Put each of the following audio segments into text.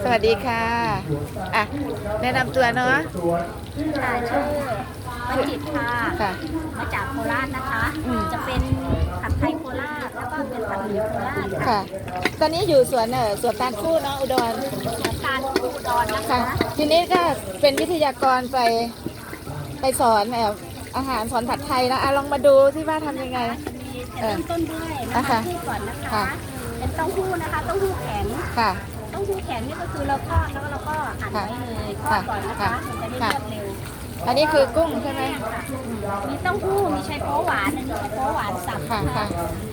สวัสดีค่ะ อะ แนะนำตัวเนาะ ค่ะชื่อวจิตค่ะ ค่ะ มาจากโคราชนะคะ อืม จะเป็นผัดไทยโคราชแล้วก็เป็นผัดหมี่โคราชค่ะตอนนี้อยู่สวนเออสวนตาลคู่เนาะอุดร สวนการอุดรนะค่ะ คะ ทีนี้ก็เป็นวิทยากรไปไปสอนแบบอาหารสอนผัดไทยนะอะลองมาดูที่ว่าทำยังไงจะมีจะเริ่มต้นด้วยอะน้ำค่ะมันพืชก่อนนะคะค่ะเป็นเต้าหู้นะคะ เต้าหู้แข็ง ค่ะ เต้าหู้แข็งนี่ก็คือเราทอดแล้วก็เราก็หั่นไว้เลยทอดก่อนนะคะค่ะมันจะได้รวดเร็วอันนี้คือกุ้งใช่ไหมมีเต้าหู้มีไชโป๊หวานอันนี้ไชโป๊หวานสับค่ะค่ะ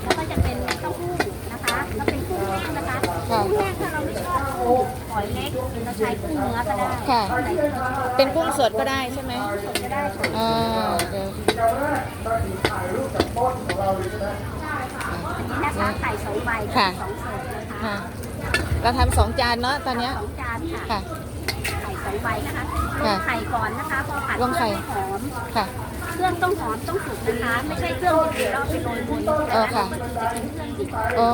แล้วก็จะเป็นเต้าหู้นะคะแล้วเป็นกุ้งแห้งนะคะค่ะกุ้งแห้งถ้าเราไม่ชอบกุ้งหอยเล็กเราใช้กุ้งเนื้อก็ได้ค่ะไหนที่เราชอบเป็นกุ้งสดก็ได้ใช่ไหมสดก็ได้ค่ะอ่าเดี๋ยวอันนี้นะคะไข่สองใบค่ะสองเสิร์ฟนะคะค่ะ เราทำสองจานเนาะตอนเนี้ยสองจานค่ะ ค่ะ ไข่สองใบนะคะลค่ะงไข่ก่อนนะคะ พอผัดลงไข่ เครื่องให้หอม ค่ะ เครื่องต้องหอมต้องสุกนะคะ ไม่ใช่เครื่องดิบๆเราเอาไปโรยบนเออค่ะมันจะเป็นเครื่องดิบโอ้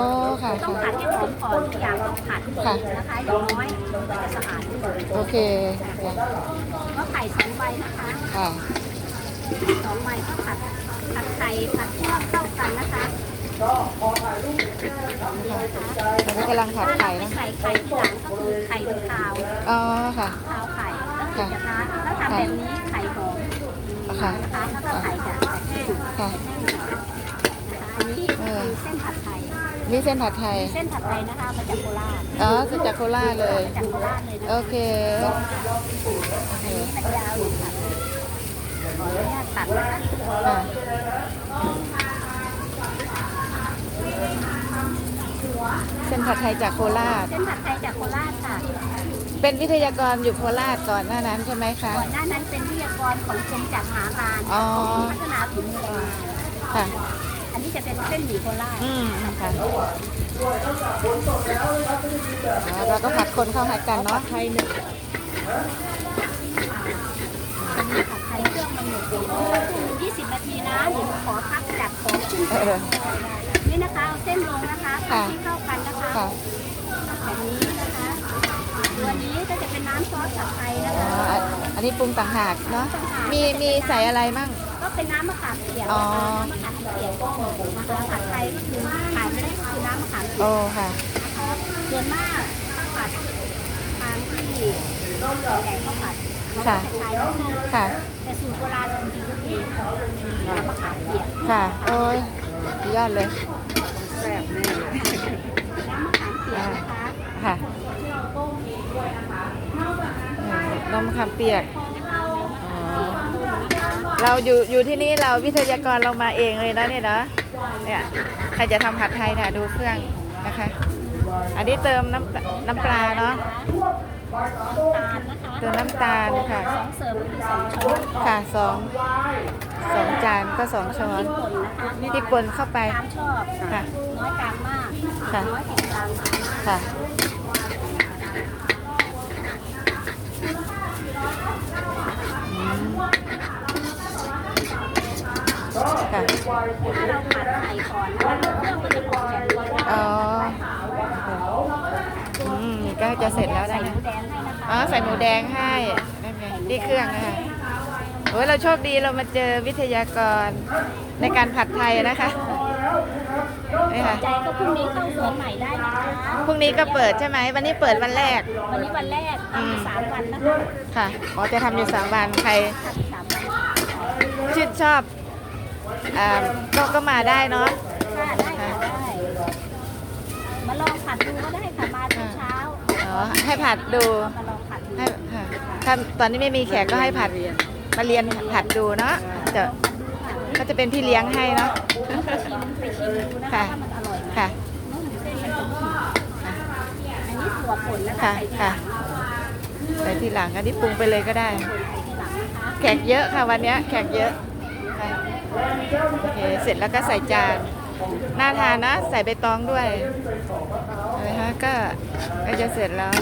ค่ะต้องค่ะ ผัดให้หอมก่อนทุกอย่างต้องผัดค่ะ นะคะอย่างน้อยมันจะสะอาดที่สุดโอเคค่ะก็ไข่สองใบนะคะค่ะ สองใบก็ผัดผัดไข่ผัดเครื่องเข้ากันนะคะ อันนี้กำลังผัดไข่ถ้าเรานะไม่ใส่ไข่ทีหลังก็คือไข่เป็นขาวอ๋อค่ะขาวไข่ก็คือจะทานแล้วทำแบบนี้ไข่หอมค่ะนะคะแล้วก็ไข่จะแห้งค่ะนะคะอันนี้เออคือเส้นผัดไทยนี่เส้นผัดไทย เส้นผัดไทยนะคะมาจากโคราชอ๋อคือจากโคราชเลยมาจากโคราชเลยนะโอคะเคอันนี้มันยาวอยู่ค่ะขออนุญาตตัดนะคะค่ะ เส้นผัดไทยจากโคราช เส้นผัดไทยจากโคราชค่ะ เป็นวิทยากรอยู่โคราชก่อนหน้านั้นใช่ไหมคะ ก่อนหน้านั้นเป็นวิทยากรของกรมจัดหางานอ๋อพัฒนาฝีมือแรงงานค่ะ อันนี้จะเป็นเส้นหมี่โคราชอืมค่ะอ๋อเราก็ผัดคนเข้าหากันเนาะไทยหนึ่งอันนี้ผัดไทยเครื่องมันหมดเลยถ้าคุณ20นาทีนะเดี๋ยวหนูขอพักจัดของขึ้นเออ นี่นะคะเอาเส้นลงนะคะค่ะ ที่เข้ากันนะคะค่ะแบบนี้นะคะตัวนี้ก็จะเป็นน้ำซอสผัดไทยนะอ๋อคะอันอันนี้ปรุงต่างหากเนาะ มีมีใส่อะไรมั่ง ก็เป็นน้ำมะขามเปียกอ๋อนะคะน้ำมะขามเปียกก็นะคะผัดไทยก็คือขายไม่ได้ก็คือน้ำมะขามเปียโอ้กค่ะ นะคะส่วนมากถ้าผัดทางที่ร่มแดงเขาผัดเขาก็ค่ะจะใช้น้ำมันค่ะ แต่สูตรโบราณจริงๆก็คือน้ำมะขามเปียกค่ะ โอ้ยสุด ยอดเลยน้ำมะขามเปียกนะคะค่ะอืมนมขามเปียกอ๋อเราอยู่อยู่ที่นี่เราวิทยากรเรามาเองเลยนะเนี่ยเนาะเนี่ยใครจะทำผัดไทยเนี่ยดูเครื่องนะคะ อันนี้เติมน้ำน้ำปลาเนาะ ตาลนะคะเติมน้ำตาลค่ะ สองเสิร์ฟก็คือสองช้อนค่ะสองสองจานก็สองช้อนพริกป่นนะคะพริกป่นเข้าไป ตามชอบค่ะ น้อยกลางมากค่ะ น้อยถึงกลางค่ะอืมค่ะ ถ้าเราผัดไข่ก่อนนะคะเครื่องมันจะออกแบบนี้ อ๋ออืม ก็จะเสร็จแล้วใส่ได้หนะมูแดงให้นะคะอ๋อใส่หมูแดงให้นั่นไงนี่เครื่องนะคะโอ้ยเราโชคดีเรามาเจอวิทยากรในการผัดไทยนะคะนี่ค่ะใจก็พรุ่งนี้เข้าสวนใหม่ได้นะคะพรุ่งนี้ก็เปิดใช่ไหมวันนี้เปิดวันแรก วันนี้วันแรกอืมทำสามวันนะคะค่ะอ๋อจะทำอยู่สามวันใครทำสามวันชื่นชอบอ่าก็ก็มาได้เนาะค่ะได้ค่ะได้มาลองผัดดูก็ได้ค่ะมาตอนเช้า อ๋อให้ผัดดูมาลองผัดดูให้ค่ะถ้าตอนนี้ไม่มีแขกก็ให้ผัดมาเรียนผัดดูเนาะจะก็จะเป็นพี่เลี้ยงให้เนาะชิมไปชิมดูนะคะค่ะถ้ามันอร่อยไหมค่ะ นุ่มเส้นมันจะนุ่มอันนี้ถั่วป่นะคะค่ะใส่ทีหค่ะ ลังใส่ทีหลังอันนี้ปรุงไปเลยก็ได้ แขกเยอะค่ะวันเนี้ยแขกเยอะค่ะโอเคเสร็จแล้วก็ใส่จาน น่าทานนะ ใส่ใบตองด้วยนะคะก็ก็จะเสร็จแล้ว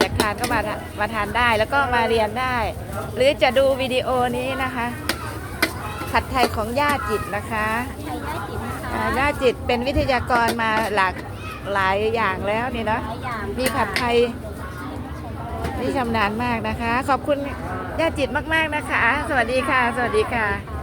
อยากทานก็มามาทานได้แล้วก็มาเรียนได้ หรือจะดูวิดีโอนี้นะคะ ผัดไทยของย่าจิตนะคะไทยได้จิ๋มนะคะอ่าย่าจิตเป็นวิทยากรมาหลากหลายอย่างแล้วนี่เนาะหลายอย่างมีผัดไทยนี่ชำนาญมากนะคะ ขอบคุณย่าจิตมาก ๆนะคะ สวัสดีค่ะ สวัสดีค่ะค่ะ